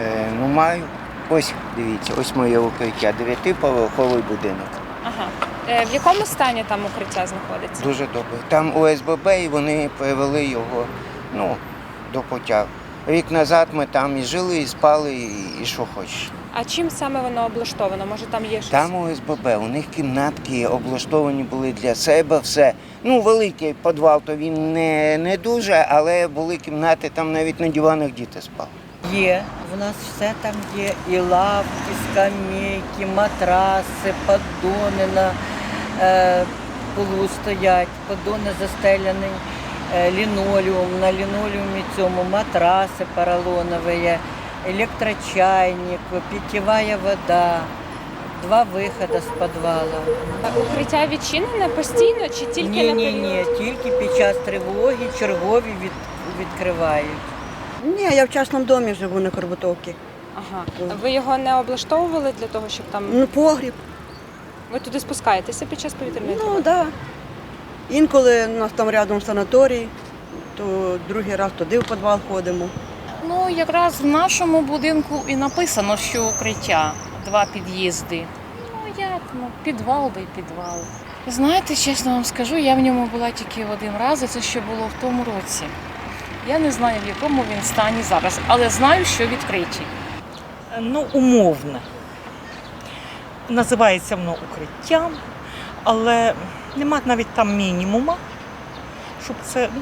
Е, ну, маю. Ось, дивіться, ось моє укриття, дев'ятиповерховий будинок. Ага. Е, в якому стані там укриття знаходиться? Дуже добре. Там ОСББ і вони привели його ну, до пуття. Рік назад ми там і жили, і спали, і, і що хочеш. А чим саме воно облаштовано? Може там є щось? Там ОСББ, у них кімнатки облаштовані були для себе, все. Ну, великий підвал, то він не, не дуже, але були кімнати, там навіть на диванах діти спали. Є, в нас все там є. І лавки, скамейки, матраси, поддони на е, полу стоять, поддони застеляні, е, лінолеум, на лінолеумі цьому матраси поролонові, електрочайник, питьєва вода, два виходи з підвалу. А Укриття відчинене постійно чи тільки Ні, на ні, ні, тільки під час тривоги чергові від, відкривають. Ні, я в частному домі живу на Корбутовці. Ага. Ви його не облаштовували для того, щоб там Ну, погріб. ви туди спускаєтеся під час повітряної Ну, тривоги? так. Да. Інколи у нас там рядом санаторій, то другий раз туди в підвал ходимо. Ну, якраз в нашому будинку і написано, що укриття, два під'їзди. Ну як, ну, підвал би й підвал. Знаєте, чесно вам скажу, я в ньому була тільки один раз, і це ще було в тому році. Я не знаю, в якому він стані зараз, але знаю, що відкриті. ну, умовне. Називається воно укриттям, але нема навіть там мінімума, щоб це, ну,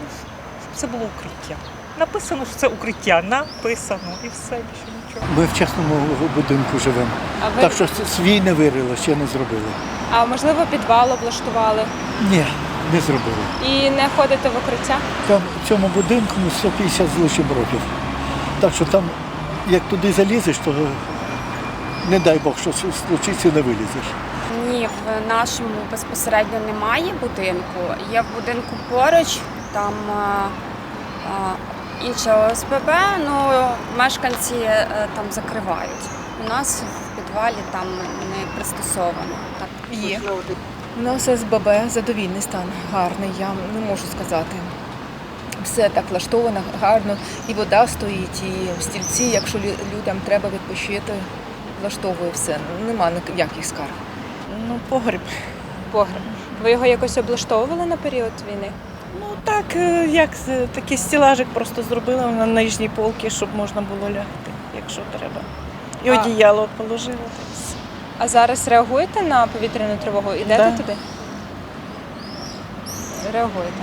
щоб це було укриття. Написано, що це укриття, написано і все, більше нічого. Ми в частному будинку живемо. А ви Так що свій не вирили, ще не зробили. а можливо підвал облаштували Ні, не зробили. і не ходите в укриття? Там в цьому будинку ну, 150 з лишим років. Так що там, як туди залізеш, то не дай Бог, що случиться, не вилізеш. Ні, в нашому безпосередньо немає будинку. Є в будинку поруч, там а, а, інше ОСББ, ну мешканці е, там закривають. У нас в підвалі там не пристосовано. Так. Є. У нас СББ задовільний стан, гарний, я не можу сказати. Все так влаштовано, гарно, і вода стоїть, і стільці, якщо людям треба відпочити, влаштовує все. Нема ніяких скарг. Ну, погріб. Погреб. Ви його якось облаштовували на період війни? Ну так, е, як такий стілажик просто зробили на нижній полці, щоб можна було лягти, якщо треба. І А- одіяло положили. А зараз реагуєте на повітряну тривогу? Ідете Да. туди? Реагуєте.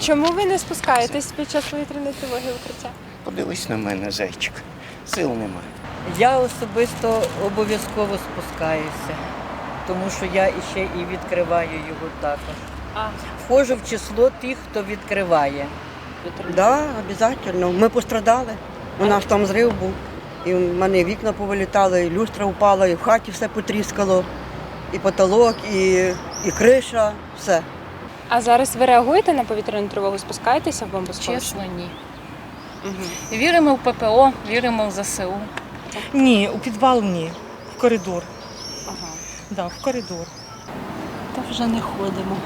Чому ви не спускаєтесь під час повітряної тривоги в укриття? Подивись на мене, зайчик. Сил немає. Я особисто обов'язково спускаюся, тому що я іще і відкриваю його також. А, Входжу в число тих, хто відкриває. Так, да, обов'язково. Ми пострадали. У нас там зрив був. І в мене вікна повилітали, і люстра впала, і в хаті все потріскало, і потолок, і, і криша, все. А зараз ви реагуєте на повітряну тривогу? Спускаєтеся в бомбосховище? Чесно, ні. Угу. Віримо в ППО, віримо в ЗСУ. Ні, у підвал ні, в коридор. Ага. Да, в коридор. Та вже не ходимо.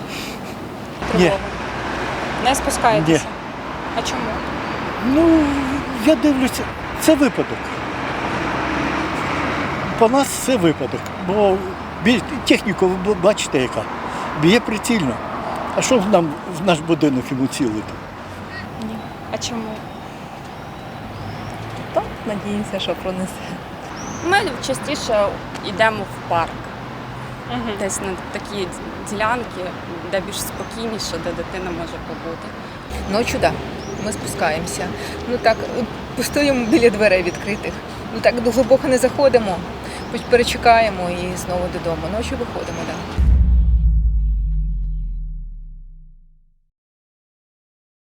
Тривогу. Не спускаєтеся? А чому? Ну, я дивлюся, це випадок. По нас це випадок. Бо техніку ви бачите яка. Б'є прицільно. А що ж нам в наш будинок йому цілити? Ні. А чому? Так, надіємося, що пронесе. Ми частіше йдемо в парк, Угу. десь на такі ділянки, де більш спокійніше, де дитина може побути. Ночі, так, ми спускаємося. Ну так, постоїмо біля дверей відкритих. Ну так глибоко не заходимо, перечекаємо і знову додому. Ночі виходимо, так.